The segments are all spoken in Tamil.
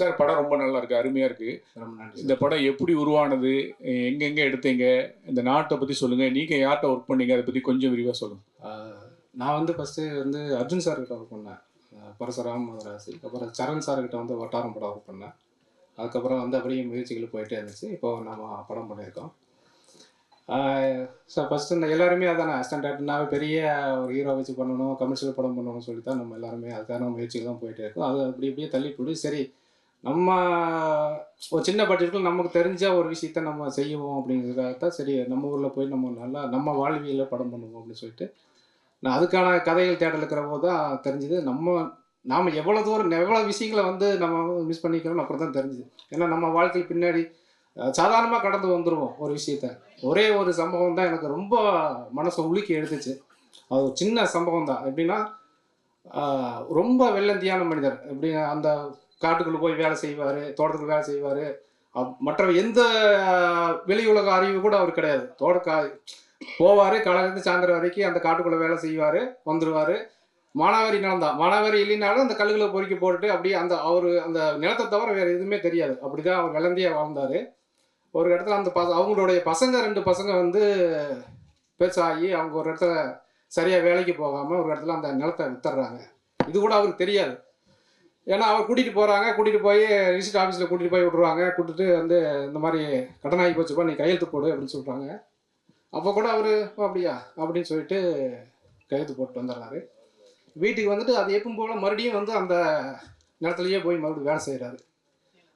சார் படம் ரொம்ப நல்லா இருக்கு அருமையா இருக்கு. ரொம்ப நன்றி இந்த படம் எப்படி உருவானது எங்கெங்க எடுத்தீங்க இந்த நாட்டை பத்தி சொல்லுங்க. நீங்க யார்கிட்ட ஒர்க் பண்ணீங்க அதை பத்தி கொஞ்சம் விரிவா சொல்லுங்க. ஆஹ் நான் வந்து ஃபஸ்ட்டு வந்து அர்ஜுன் சார் கிட்ட ஒர்க் பண்ணேன். பரசுராம் மதராசி அப்புறம் சரண் சார் கிட்ட வந்து வட்டாரம் படம் ஒர்க் பண்ணேன். அதுக்கப்புறம் வந்து அப்படியே முயற்சிகள் போயிட்டே இருந்துச்சு. இப்போ நம்ம படம் பண்ணியிருக்கோம். ஸோ ஃபஸ்ட்டு இந்த எல்லாருமே அதானே ஸ்டாண்டர்ட்னாவே பெரிய ஒரு ஹீரோ வச்சு பண்ணணும் கமர்ஷியல் படம் பண்ணணும்னு சொல்லி தான் நம்ம எல்லாருமே அதுக்கான முயற்சிகள் தான் போயிட்டே இருக்கோம். அது அப்படி இப்படியே தள்ளி போடு சரி நம்ம ஒரு சின்ன பட்ஜெட்டில் நமக்கு தெரிஞ்ச ஒரு விஷயத்த நம்ம செய்வோம் அப்படிங்கிறதுக்காக தான் சரி நம்ம ஊரில் போய் நம்ம நல்லா நம்ம வாழ்வியலில் படம் பண்ணுவோம் அப்படின்னு சொல்லிட்டு நான் அதுக்கான கதைகள் தேடல் இருக்கிற போது தான் தெரிஞ்சுது. நம்ம நாம் எவ்வளோ தூரம் எவ்வளோ விஷயங்களை வந்து நம்ம மிஸ் பண்ணிக்கிறோம்னு அப்புறம் தான் தெரிஞ்சுது. ஏன்னா நம்ம வாழ்க்கையில் பின்னாடி சாதாரணமாக கடந்து வந்துடுவோம் ஒரு விஷயத்த. ஒரே ஒரு சம்பவம் தான் எனக்கு ரொம்ப மனசை உலுக்கி எடுத்துச்சு. அது ஒரு சின்ன சம்பவம் தான் எப்படின்னா ரொம்ப வெள்ளந்தியான மனிதர். எப்படி அந்த காட்டுக்குள்ளே போய் வேலை செய்வார் தோட்டத்துக்கு வேலை செய்வார். மற்ற எந்த வெளி உலக அறிவு கூட அவர் கிடையாது. தோட்டக்கா போவார் காலையிலேருந்து சாயந்தரம் வரைக்கும் அந்த காட்டுக்குள்ளே வேலை செய்வார் வந்துடுவார் மானாவாரி நிலம் தான். மானாவாரி இல்லைனாலும் அந்த கல்லுகளை பொறுக்கி போட்டுட்டு அப்படியே அந்த அவர் அந்த நிலத்தை தவிர வேறு எதுவுமே தெரியாது. அப்படி தான் அவர் விளந்தியாக வாழ்ந்தார். ஒரு இடத்துல அந்த பச அவங்களுடைய பசங்க ரெண்டு பசங்க வந்து பெருசாகி அவங்க ஒரு இடத்துல சரியாக வேலைக்கு போகாமல் ஒரு இடத்துல அந்த நிலத்தை வித்துறாங்க இது கூட அவருக்கு தெரியாது. ஏன்னா அவர் கூட்டிகிட்டு போகிறாங்க கூட்டிகிட்டு போய் ரிசிட் ஆஃபீஸில் கூட்டிகிட்டு போய் விட்ருவாங்க கூட்டிட்டு வந்து இந்த மாதிரி கடன் ஆகி போச்சுப்பா நீ கையெழுத்து போடு அப்படின்னு சொல்கிறாங்க அப்போ கூட அவர் அப்படியா? அப்படின்னு சொல்லிட்டு கையெழுத்து போட்டு வந்துடுறாரு. வீட்டுக்கு வந்துட்டு அது எப்பவும் போல் மறுபடியும் வந்து அந்த நிலத்துலையே போய் மறுபடியும் வேலை செய்கிறாரு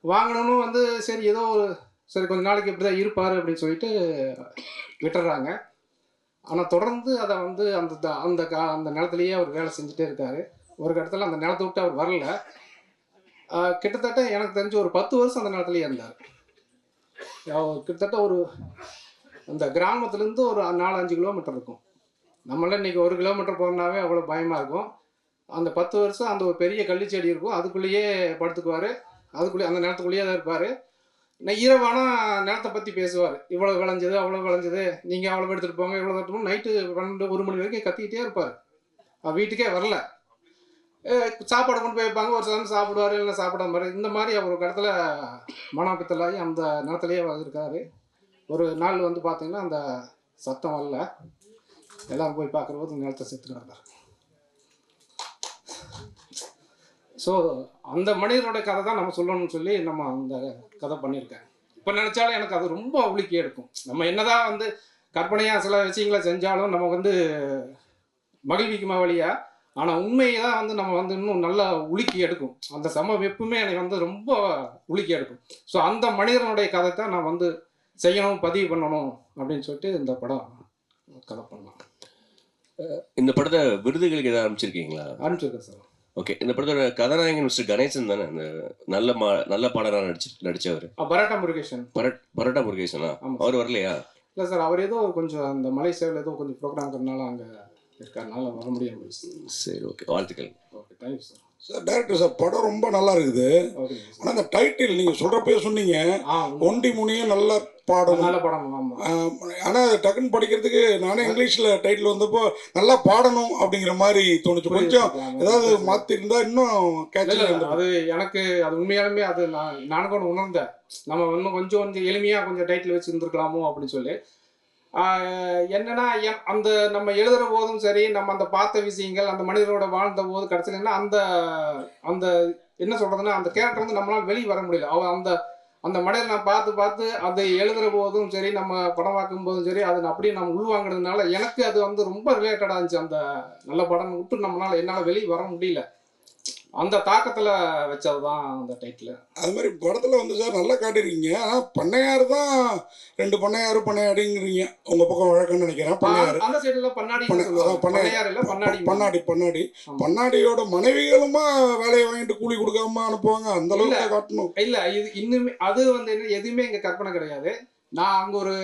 வாங்கணும்னு வந்து சரி ஏதோ ஒரு சரி கொஞ்ச நாளைக்கு இப்படி தான் இருப்பார் அப்படின்னு சொல்லிட்டு விட்டுறாங்க. ஆனால் தொடர்ந்து அதை வந்து அந்த அந்த கா அந்த நிலத்துலையே அவர் வேலை செஞ்சுட்டே இருக்காரு. ஒரு இடத்துல அந்த நிலத்தை விட்டு அவர் வரல. கிட்டத்தட்ட எனக்கு தெரிஞ்சு ஒரு பத்து வருஷம் அந்த நேரத்தில் இருந்தார். கிட்டத்தட்ட ஒரு அந்த கிராமத்துலேருந்து ஒரு நாலு அஞ்சு கிலோமீட்டர் இருக்கும். நம்மளாம் இன்னைக்கு ஒரு கிலோமீட்டர் போனாவே அவ்வளோ பயமாக இருக்கும். அந்த பத்து வருஷம் அந்த ஒரு பெரிய கள்ளிச்செடி இருக்கும். அதுக்குள்ளேயே படுத்துக்குவார். அதுக்குள்ளேயே அந்த நிலத்துக்குள்ளேயே தான் இருப்பார். நான் இரவானா நிலத்தை பற்றி பேசுவார். இவ்வளோ விளைஞ்சது அவ்வளோ விளைஞ்சது. நீங்கள் அவ்வளோ எடுத்துகிட்டு போங்க இவ்வளோ எடுத்துட்டு நைட்டு பன்னெண்டு ஒரு மணி வரைக்கும் கத்திக்கிட்டே இருப்பார். அவர் வீட்டுக்கே வரல. சாப்பாடு கொண்டு போய் வைப்பாங்க. ஒரு சிலர் சாப்பிடுவார் இல்லை சாப்பிடாம மாதிரி இந்த மாதிரி அவர் ஒரு இடத்துல மனாபித்தலாகி அந்த நிலத்துலையே இருக்காரு ஒரு நாள் வந்து பார்த்தீங்கன்னா அந்த சத்தம் வரல. எல்லாரும் போய் பார்க்குற போது நிலத்தை செத்துட்டு ஸோ அந்த மனிதனோட கதை தான் நம்ம சொல்லணும்னு சொல்லி நம்ம அந்த கதை பண்ணியிருக்கேன். இப்போ நினச்சாலும் எனக்கு அது ரொம்ப உலுக்கி எடுக்கும் நம்ம என்னதான் வந்து கற்பனையாக சில விஷயங்களை செஞ்சாலும் நம்ம வந்து மகிழ்விக்குமா வழியாக ஆனால் உண்மையை தான் வந்து நம்ம வந்து இன்னும் நல்லா உலுக்கி எடுக்கும். அந்த சம வெப்புமே என்னை வந்து ரொம்ப உலுக்கி எடுக்கும். ஸோ அந்த மனிதனுடைய கதை தான் நான் வந்து செய்யணும் பதிவு பண்ணணும் அப்படின்னு சொல்லிட்டு இந்த படம் கதை பண்ணலாம். இந்த படத்தை விருதுகளுக்கு ஏதாவது ஆரம்பிச்சிருக்கீங்களா அனுப்பிச்சிருக்கேன் சார். ஓகே இந்த படத்தோட கதாநாயகன் மிஸ்டர் கணேசன் தானே? அந்த நல்ல மா நல்ல பாடலாக நடிச்சு நடிச்சவர். பராட்டா முருகேஷன் பரட் பரோட்டா முருகேசனா? அவர் வரலையா? இல்லை சார் அவர் ஏதோ கொஞ்சம் அந்த மலேசியாவில் ஏதோ கொஞ்சம் ப்ரோக்ராம் இருக்கிறனால அங்கே இருக்காருனால வர முடியாம போயிடுச்சு சரி ஓகே வாழ்த்துக்கள். Okay thank you sir sir director sir படம் ரொம்ப நல்லா இருக்குது. ஓகே ஆனால் அந்த டைட்டில் நீங்கள் சொல்கிறப்பே சொன்னீங்க. ஆ ஒண்டி முனியும் நல்லா பாடணும் நல்ல படம் ஆனால் டக்குன்னு படிக்கிறதுக்கு நானே இங்கிலீஷில் டைட்டில் வந்தப்போ நல்லா பாடணும் அப்படிங்கிற மாதிரி தோணுச்சு. கொஞ்சம் ஏதாவது மாற்றிருந்தா இன்னும் இருந்தது அது எனக்கு அது உண்மையாலுமே அது நான் நானும் கூட உணர்ந்தேன். நம்ம இன்னும் கொஞ்சம் கொஞ்சம் எளிமையாக கொஞ்சம் டைட்டில் வச்சு இருந்திருக்கலாமோ அப்படின்னு சொல்லி. என்னன்னா அந்த நம்ம எழுதுற போதும் சரி நம்ம அந்த பார்த்த விஷயங்கள் அந்த மனிதரோட வாழ்ந்த போது கடைசியில் என்ன அந்த அந்த என்ன சொல்றதுன்னா அந்த கேரக்டர் வந்து நம்மளால வெளியே வர முடியல. அவ அந்த அந்த மனிதரை நான் பார்த்து பார்த்து அதை எழுதுற போதும் சரி நம்ம படமாக்கும் போதும் சரி அதை அப்படியே நம்ம உள்வாங்கினதுனால எனக்கு அது வந்து ரொம்ப ரிலேட்டடாக இருந்துச்சு. அந்த நல்ல படம் விட்டு நம்மளால என்னால் வெளியே வர முடியல. அந்த தாக்கத்தில் வச்சது தான் அந்த டைட்டில் அது மாதிரி படத்தில் வந்து சார் நல்லா காட்டிருக்கீங்க ஆனால் பண்ணையார் தான் ரெண்டு பண்ணையாரு பண்ணையாடிங்கிறீங்க. உங்கள் பக்கம் வழக்கம்னு நினைக்கிறேன். பண்ணையார் அந்த சைடுல பண்ணாடி பண்ணையார் இல்ல பண்ணாடி பண்ணாடி பண்ணாடி. பண்ணாடியோட மனைவிகளுமா வேலையை வாங்கிட்டு கூலி கொடுக்காம அனுப்புவாங்க? அந்த அளவுக்கு. காட்டணும். இல்ல இது இன்னுமே அது வந்து என்ன எதுவுமே இங்க கற்பனை கிடையாது. நான் அங்க ஒரு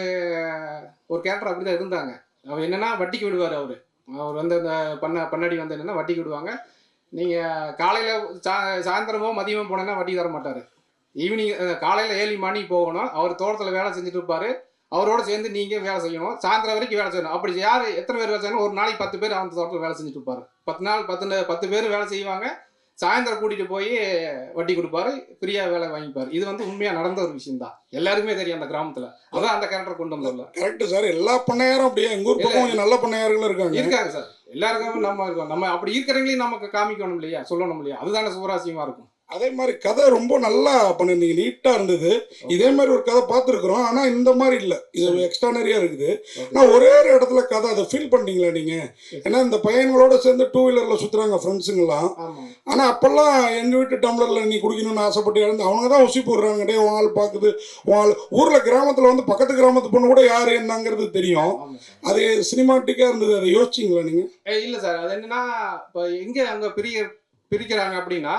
ஒரு கேரக்டர் அப்படிதான் இருந்தாங்க. அவர் என்னன்னா வட்டிக்கு விடுவார் அவரு. அவர் வந்து அந்த பண்ண பண்ணாடி வந்து என்னன்னா வட்டிக்கு விடுவாங்க. நீங்கள் காலையில் சா சாயந்தரமோ மதியமோ போனேன்னா வட்டி தர மாட்டார். ஈவினிங் காலையில் ஏழு மணிக்கு போகணும். அவர் தோட்டத்தில் வேலை செஞ்சுட்டு இருப்பார். அவரோட சேர்ந்து நீங்கள் வேலை செய்யணும். சாயந்தரம் வரைக்கும் வேலை செய்யணும். அப்படி யார் எத்தனை பேர் வேலை செய்யணும்? ஒரு நாளைக்கு பத்து பேர் அந்த தோட்டத்தில் வேலை செஞ்சுட்டு இருப்பார். பத்து நாள் பத்து பத்து பேர் வேலை செய்வாங்க. சாயந்தரம் கூட்டிட்டு போய் வட்டி கொடுப்பாரு ஃப்ரீயா வேலை வாங்கிப்பாரு. இது வந்து உண்மையா நடந்த ஒரு விஷயம் தான் எல்லாருக்குமே தெரியும் அந்த கிராமத்துல. அதான் அந்த கேரக்டர் கொண்டு வந்தோம்ல கரெக்ட் சார் எல்லா பண்ணையாரும் அப்படியே எங்க ஊர் பக்கம் கொஞ்சம் நல்ல பண்ணையார்களும் இருக்காங்க. இருக்காங்க சார் எல்லாருக்கும் நம்ம இருக்கோம். நம்ம அப்படி இருக்கிறவங்களையும் நமக்கு காமிக்கணும் இல்லையா? சொல்லணும் இல்லையா? அதுதானே சுவராசியமா இருக்கும். அதே மாதிரி கதை ரொம்ப நல்லா பண்ணிருந்தீங்க நீட்டா இருந்தது. இதே மாதிரி ஒரு கதை பார்த்துருக்குறோம். ஆனா இந்த மாதிரி இல்ல. இது எக்ஸ்ட்ரானரியா இருக்குது. நான் ஒரே ஒரு இடத்துல கதை அதை ஃபீல் பண்ணீங்களா நீங்க? ஏன்னா இந்த பையன்களோட சேர்ந்து டூ வீலர்ல சுத்துறாங்க ஃப்ரெண்ட்ஸுங்கெல்லாம் ஆனா அப்பெல்லாம் எங்க வீட்டு டம்ளர்ல நீ குடிக்கணும்னு ஆசைப்பட்டு இழந்து அவங்க தான் உசி போடுறாங்க. டே உன் ஆள் பாக்குது. உன் ஆள் ஊர்ல கிராமத்துல வந்து பக்கத்து கிராமத்து பொண்ணு கூட யாரு என்னங்கிறது தெரியும். அது சினிமாட்டிக்கா இருந்தது. அதை யோசிச்சிங்களா நீங்க? இல்ல சார். அது என்னன்னா இப்போ எங்க அங்க பிரிய பிரிக்கிறாங்க அப்படின்னா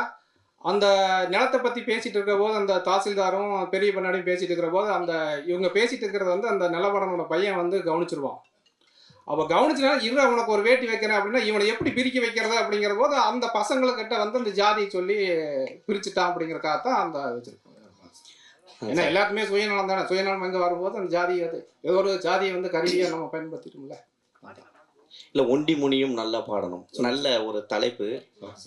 அந்த நிலத்தை பத்தி பேசிட்டு இருக்கிற போது அந்த தாசில்தாரும் பெரிய பண்ணாடியும் பேசிட்டு இருக்கிற போது அந்த இவங்க பேசிட்டு இருக்கிறத வந்து அந்த நிலவரனோட பையன் வந்து கவனிச்சிருவான். அப்ப கவனிச்சுனா இவன் உனக்கு ஒரு வேட்டி வைக்கிறேன் அப்படின்னா இவனை எப்படி பிரிக்க வைக்கிறது அப்படிங்கிற போது அந்த பசங்களுக்கிட்ட வந்து அந்த ஜாதியை சொல்லி பிரிச்சுட்டான் அப்படிங்கிறக்காக தான் அந்த வச்சுருக்கோம் ஏன்னா எல்லாத்துமே சுயநலம் தானே. சுயநலம் எங்க வரும்போது அந்த ஜாதி அது. ஏதோ ஒரு ஜாதியை வந்து கருவியா நம்ம பயன்படுத்திட்டோம்ல. இல்ல ஒண்டி முனியும் நல்லா பாடணும். நல்ல ஒரு தலைப்பு.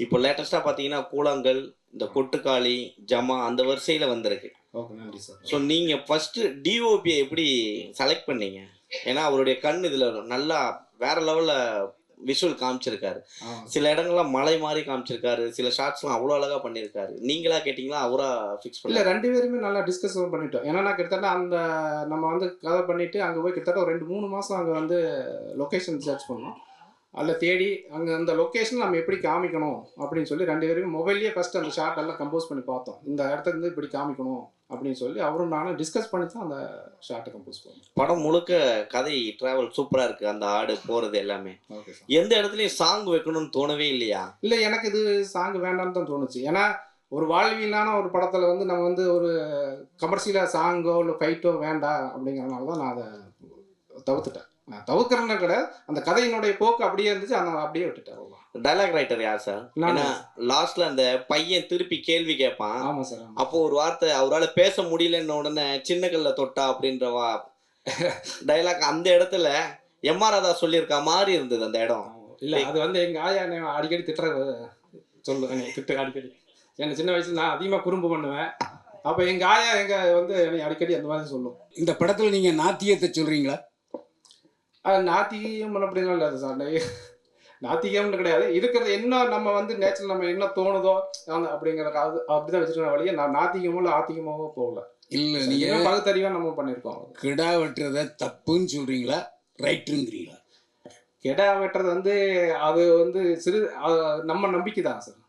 இப்போ லேட்டஸ்டா பாத்தீங்கன்னா கூழாங்கல் இந்த கொட்டுக்காளி ஜமா அந்த வரிசையில வந்திருக்கு. நன்றி சார். ஸோ நீங்க ஃபர்ஸ்ட் டிஓபியை எப்படி செலக்ட் பண்ணீங்க? ஏன்னா அவருடைய கண் இதுல நல்லா வேற லெவல்ல விஷுவல் காமிச்சிருக்காரு. சில இடங்கள்ல மலை மாதிரி காமிச்சிருக்காரு. சில ஷார்ட்ஸ்லாம் அவ்வளோ அழகா பண்ணியிருக்காரு. நீங்களா கேட்டிங்களா? அவரா ஃபிக்ஸ் இல்ல பண்ணல ரெண்டு பேருமே நல்லா டிஸ்கஸ் பண்ணிட்டோம். ஏன்னா கிட்டத்தட்ட அந்த நம்ம வந்து கதை பண்ணிட்டு அங்க போய் கிட்டத்தட்ட ஒரு ரெண்டு மூணு மாசம் அங்க வந்து லொகேஷன் சர்ச் பண்ணோம். அதில் தேடி அங்கே அந்த லொக்கேஷன் நம்ம எப்படி காமிக்கணும் அப்படின்னு சொல்லி ரெண்டு பேரும் மொபைல்லேயே ஃபஸ்ட்டு அந்த ஷார்ட் எல்லாம் கம்போஸ் பண்ணி பார்த்தோம். இந்த இடத்துல இருந்து இப்படி காமிக்கணும். அப்படின்னு சொல்லி அவரும் நானும் டிஸ்கஸ் பண்ணி தான் அந்த ஷார்ட்டை கம்போஸ் பண்ணோம். படம் முழுக்க கதை டிராவல் சூப்பரா இருக்கு. அந்த ஆடு போறது எல்லாமே. எந்த இடத்துலயும் சாங் வைக்கணும்னு தோணவே இல்லையா? இல்லை எனக்கு இது சாங் வேண்டாம்னு தான் தோணுச்சு. ஏன்னா ஒரு வாழ்வியலான ஒரு படத்தில் வந்து நம்ம வந்து ஒரு கமர்ஷியலாக சாங்கோ இல்லை ஃபைட்டோ வேண்டாம் அப்படிங்கிறனால தான் நான் அதை தவிர்த்துட்டேன். நான் தவிர்க்கிறேன்னு கிடையாது. அந்த கதையினுடைய போக்கு அப்படியே இருந்துச்சு. அந்த அப்படியே விட்டுட்டேன். டைலாக் ரைட்டர் யார் சார் நானு. ஏன்னா லாஸ்ட்ல அந்த பையன் திருப்பி கேள்வி கேட்பான் ஆமாம் சார் அப்போ ஒரு வார்த்தை அவரால பேச முடியலன்ன உடனே சின்ன கல்ல தொட்டா அப்படின்ற வா டைலாக் அந்த இடத்துல எம்ஆர் ராதா சொல்லியிருக்க மாதிரி இருந்தது அந்த இடம். இல்லை அது வந்து எங்கள் ஆயா அடிக்கடி திட்டுற சொல்லு என்னை திட்டு அடிக்கடி. என்னை சின்ன வயசுல நான் அதிகமாக குறும்பு பண்ணுவேன். அப்போ எங்கள் ஆயா எங்க வந்து என்னை அடிக்கடி அந்த மாதிரி சொல்லும். இந்த படத்துல நீங்க நாத்தியத்தை சொல்றீங்களா? அது நாத்திகம் அப்படிலாம் இல்லை சார் நாத்திகம்னு கிடையாது. இருக்கிறது என்ன நம்ம வந்து நேச்சர் நம்ம என்ன தோணுதோ அந்த அப்படிங்கிற அது அப்படிதான் வச்சுருக்க வழியே நான் நாத்திகமோ இல்லை ஆத்திகமாவோ போகல. இல்ல நீங்க நீங்க பகுத்தறிவா நம்ம பண்ணியிருக்கோம் கிடா வெட்டுறத தப்புன்னு சொல்றீங்களா? ரைட்டுங்கிறீங்களா கெடா வெட்டுறது வந்து அது வந்து சிறு நம்ம நம்பிக்கை தான் சார்.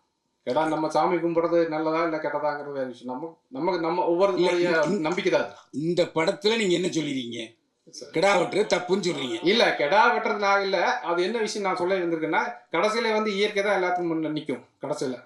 கெடா நம்ம சாமி கும்பிடுறது நல்லதா இல்லை கெட்டதாங்கிறது வேற விஷயம். நம்ம நமக்கு நம்ம ஒவ்வொருத்தருடைய நம்பிக்கை தான். இந்த படத்துல நீங்க என்ன சொல்லிடுறீங்க கிடா வெட்டுறது தப்புன்னு சொல்றீங்க. இல்ல கெடா வெட்டுறது நான் இல்ல அது என்ன விஷயம் நான் சொல்ல இருந்திருக்கேன்னா கடைசியில வந்து இயற்கை தான் எல்லாத்துக்கும் முன்ன நிற்கும் கடைசியில.